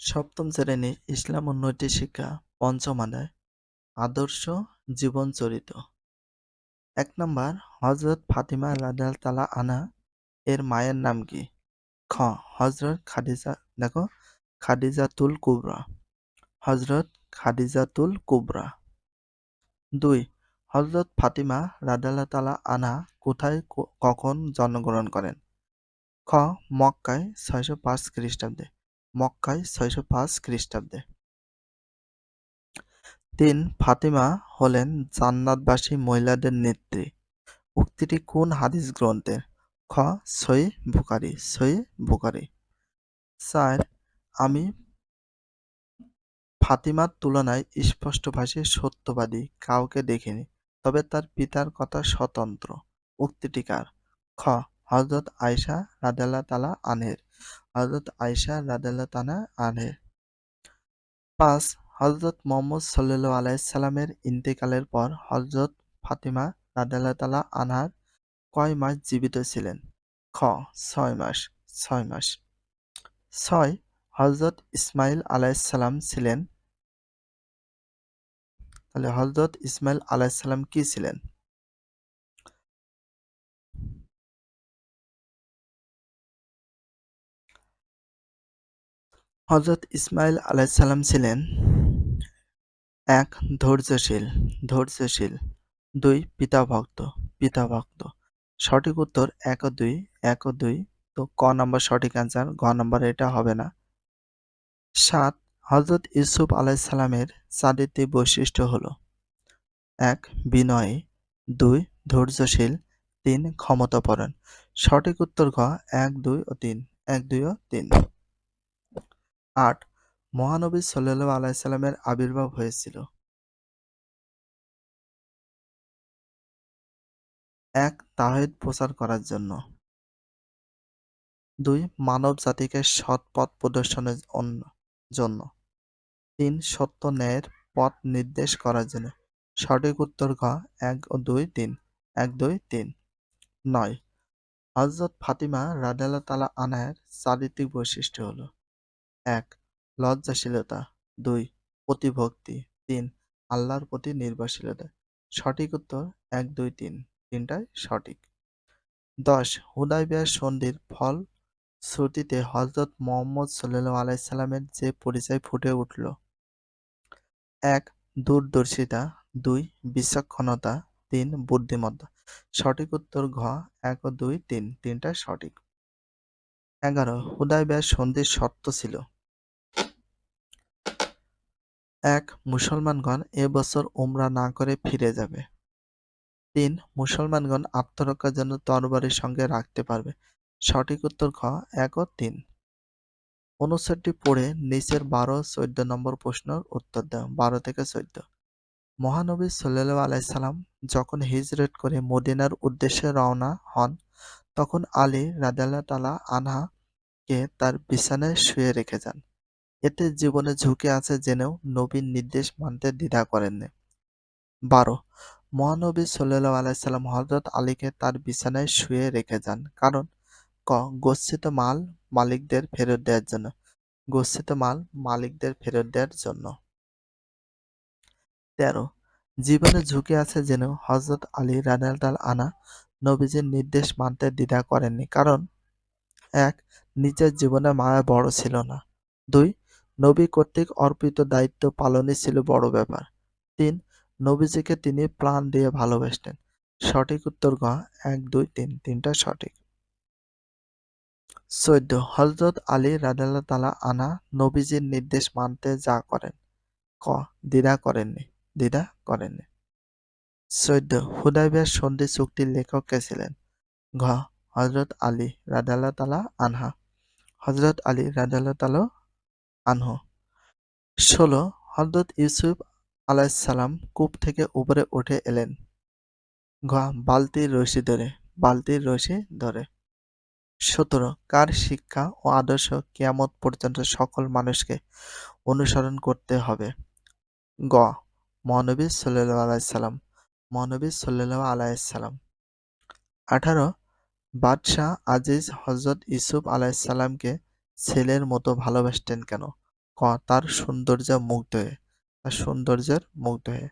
সপ্তম শ্রেণি ইসলাম নৈতিক শিক্ষা পঞ্চম অধ্যায় আদর্শ জীবনচরিত এক নম্বর হজরত ফাতিমা রাদাল তালা আনা এর মায়ের নাম কি? খ হজরত খাদিজা, দেখো, খাদিজাতুল কুবরা। হজরত খাদিজাতুল কুবরা। দুই হজরত ফাতিমা রাদাল্লাহ তালা আনা কোথায় কখন জন্মগ্রহণ করেন? খ, মক্কায় ছয়শো পাঁচ খ্রিস্টাব্দে। মক্কায় ছয়শো পাঁচ খ্রিস্টাব্দে। তিন, ফাতিমা হলেন জান্নাতবাসী মহিলাদের নেত্রী। উক্তিটি কোন হাদিস গ্রন্থের খ সই বুখারি সই বুখারি। চার, আমি ফাতিমার তুলনায় স্পষ্টভাষী, সত্যবাদী, কাউকে দেখিনি, তবে তার পিতার কথা স্বতন্ত্র। উক্তিটি কার? খ হজরত আয়সা রাদাল্লাহ তালা আনহের হজরত আয়সা রাদাল্লাহ তালা আনহের পাঁচ হজরত মোহাম্মদ সাল্লু আলাইসাল্লামের ইন্তেকালের পর হজরত ফাতিমা রাদাল্লাহ তালা আনহার কয় মাস জীবিত ছিলেন? খ, ছয় মাস ছয় মাস। ছয় হজরত ইসমাইল আলাইসাল্লাম ছিলেন? তাহলে হজরত ইসমাইল আলাইসাল্লাম কি ছিলেন? হজরত ইসমাইল আলাইসাল্লাম ছিলেন এক ধৈর্যশীল ধৈর্যশীল দুই পিতা ভক্ত পিতা ভক্ত সঠিক উত্তর এক ও দুই, এক ও দুই। তো ক নম্বর সঠিক অ্যান্সার ঘ নম্বর এটা হবে না। সাত হজরত ইউসুফ আলাইসাল্লামের চারিত্রিক বৈশিষ্ট্য হল এক, বিনয়ী, দুই, ধৈর্যশীল, তিন ক্ষমতাপরণ সঠিক উত্তর ঘ, এক, দুই ও তিন, এক, দুই ও তিন। আট। মহানবী সাল্লাল্লাহু আলাইসাল্লামের আবির্ভাব হয়েছিল। এক তাহিদ প্রচার করার জন্য। দুই মানব জাতিকে সৎ পথ প্রদর্শনের জন্য। তিন, সত্য ন্যায়ের পথ নির্দেশ করার জন্য। সঠিক উত্তর ঘ, এক ও দুই, তিন। এক, দুই, তিন। নয় হজরত ফাতিমা রাদিয়াল্লাহু তালা আনহার চারিত্রিক বৈশিষ্ট্য হলো এক, লজ্জাশীলতা। দুই, প্রতিভক্তি। তিন, আল্লাহর প্রতি নির্ভরশীলতা। সঠিক উত্তর এক, দুই, তিন। তিনটাই সঠিক। দশ, হুদাইবিয়ার সন্ধির ফল শ্রুতিতে হজরত মোহাম্মদ সাল্লাল্লাহু আলাইসাল্লামের যে পরিচয় ফুটে উঠল। এক, দূরদর্শিতা। দুই, বিচক্ষণতা। তিন, বুদ্ধিমত্তা। সঠিক উত্তর ঘ, এক ও দুই, তিন। তিনটা সঠিক। এগারো, হুদাইবিয়ার সন্ধির শর্ত ছিল। এক, মুসলমানগণ এ বছর উমরা না করে ফিরে যাবে। তিন, মুসলমানগণ আত্মরক্ষার জন্য তরবারির সঙ্গে রাখতে পারবে। সঠিক উত্তর খ এক ও তিন। অনুচ্ছেদটি পড়ে নিচের বারো, চোদ্দ নম্বর প্রশ্নের উত্তর দেয় বারো থেকে চোদ্দ। মহানবী সাল্লাল্লাহু আলাইসাল্লাম যখন হিজরত করে মদিনার উদ্দেশ্যে রওনা হন, তখন আলী রাদিয়াল্লাহু তালা আনহা-কে তার বিছানায় শুয়ে রেখে যান। এতে জীবনে ঝুঁকি আছে জেনেও নবীর নির্দেশ মানতে দ্বিধা করেননি। বারো, মহানবী সাল্লাল্লাহু আলাইসাল্লাম হজরত আলীকে তার বিছানায় শুয়ে রেখে যান। কারণ, ক, গচ্ছিত মাল মালিকদের ফেরত দেওয়ার জন্য। গচ্ছিত মাল মালিকদের ফেরত দেওয়ার জন্য। তেরো, জীবনে ঝুঁকি আছে জেনেও হজরত আলী রাদিয়াল্লাহু আনা নবীজির নির্দেশ মানতে দ্বিধা করেননি। কারণ, এক, নিজের জীবনে মায়া বড় ছিল না। দুই নবী কর্তৃক অর্পিত দায়িত্ব পালনই ছিল বড় ব্যাপার। তিন, নবীজিকে তিনি প্রাণ দিয়ে ভালোবাসতেন। সঠিক উত্তর গ, এক, দুই, তিন, তিনটা সঠিক। চোদ্দ হজরত আলী রাদাল্লাহ তালা আনা নবীজির নির্দেশ মানতে যা করেন। ক, দ্বিধা করেননি দ্বিধা করেননি। চোদ্দ, হুদাইবিয়ার সন্ধি চুক্তির লেখক কে ছিলেন? ঘ হজরত আলী রাদাল্লাহ তালা আনহা। হজরত আলী রাদাল্লাহ তালা আনহু। ষোলো হজরত ইউসুফ আলাইসাল্লাম কূপ থেকে উপরে উঠে এলেন। ঘ, বালতির রশি ধরে, বালতির রশি ধরে। সতেরো, কার শিক্ষা ও আদর্শ কিয়ামত পর্যন্ত সকল মানুষকে অনুসরণ করতে হবে। গ, মহানবী সাল্লাহ আলাইসাল্লাম মহানবী সাল্লাহ আলাইসাল্লাম আঠারো, বাদশাহ আজিজ হজরত ইউসুফ আলাইসাল্লামকে ছেলের মতো ভালোবাসতেন কেন? ক, তার সৌন্দর্য মুগ্ধ হয়ে। তার সৌন্দর্যের মুগ্ধ হয়ে।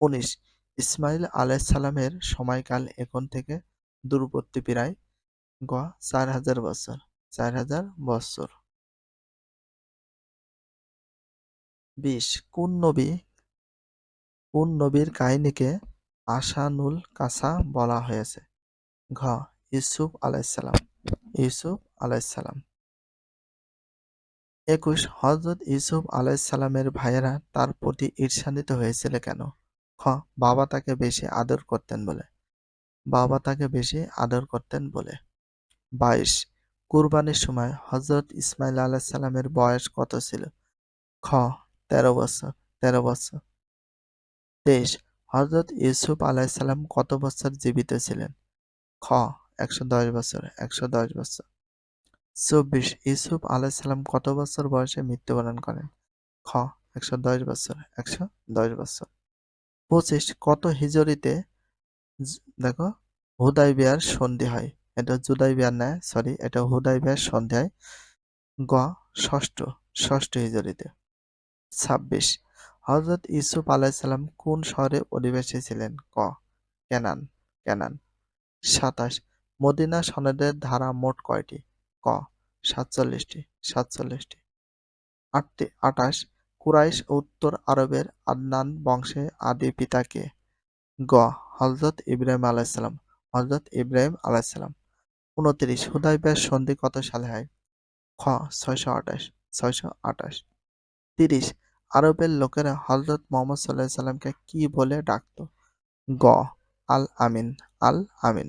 উনিশ, ইসমাইল আলাইসাল্লামের সময়কাল এখন থেকে দূরবর্তী প্রায়, গ, চার হাজার বছর, চার হাজার বছর। বিশ, কোন নবী, কোন নবীর কাহিনীকে আশানুল কাসা বলা হয়েছে? ঘ, ইউসুফ আলাইসাল্লাম ইউসুফ আলাইসাল্লাম একুশ হজরত ইউসুফ আলাইসাল্লামের ভাইয়েরা তার প্রতি ঈর্ষান্বিত হয়েছিল কেন? খ, বাবা তাকে বেশি আদর করতেন বলে। বাবা তাকে বেশি আদর করতেন বলে। বাইশ, কুরবানির সময় হজরত ইসমাইল আলাইসাল্লামের বয়স কত ছিল? খ, তেরো বছর তেরো বছর। তেইশ হজরত ইউসুফ আলাইসাল্লাম কত বছর জীবিত ছিলেন? খ, একশো দশ বছর, একশো দশ বছর। চব্বিশ ইউসুফ আলাইসাল্লাম কত বছর বয়সে মৃত্যুবরণ করেন? খ, একশো দশ বছর, একশো দশ বছর। পঁচিশ, কত হিজরিতে জ- দেখো হুদাই বিয়ার সন্ধি হয়? এটা জুদাই বিয়ার নয় সরি এটা হুদাই বিয়ার সন্ধি হয়। গ, ষষ্ঠ ষষ্ঠ হিজরিতে ছাব্বিশ হজরত ইউসুফ আলাইসাল্লাম কোন শহরে অধিবাসী ছিলেন? ক, কেনান কেনান। সাতাশ, মদিনা সনদের ধারা মোট কয়টি? ক, সাতচল্লিশটি সাতচল্লিশটি। আটটি, আটাশ, কুরাইশ উত্তর আরবের আদনান বংশে আদি পিতা কে? গ হজরত ইব্রাহিম আলাইসাল্লাম হজরত ইব্রাহিম আলাইসাল্লাম উনত্রিশ হুদাইবিয়ার সন্ধি কত সালে হয়? খ, ছয়শো আঠাশ ছয়শো আঠাশ। তিরিশ, আরবের লোকেরা হজরত মোহাম্মদ সাল্লাহ সাল্লামকে কি বলে ডাকতো? গ, আল আমিন আল আমিন।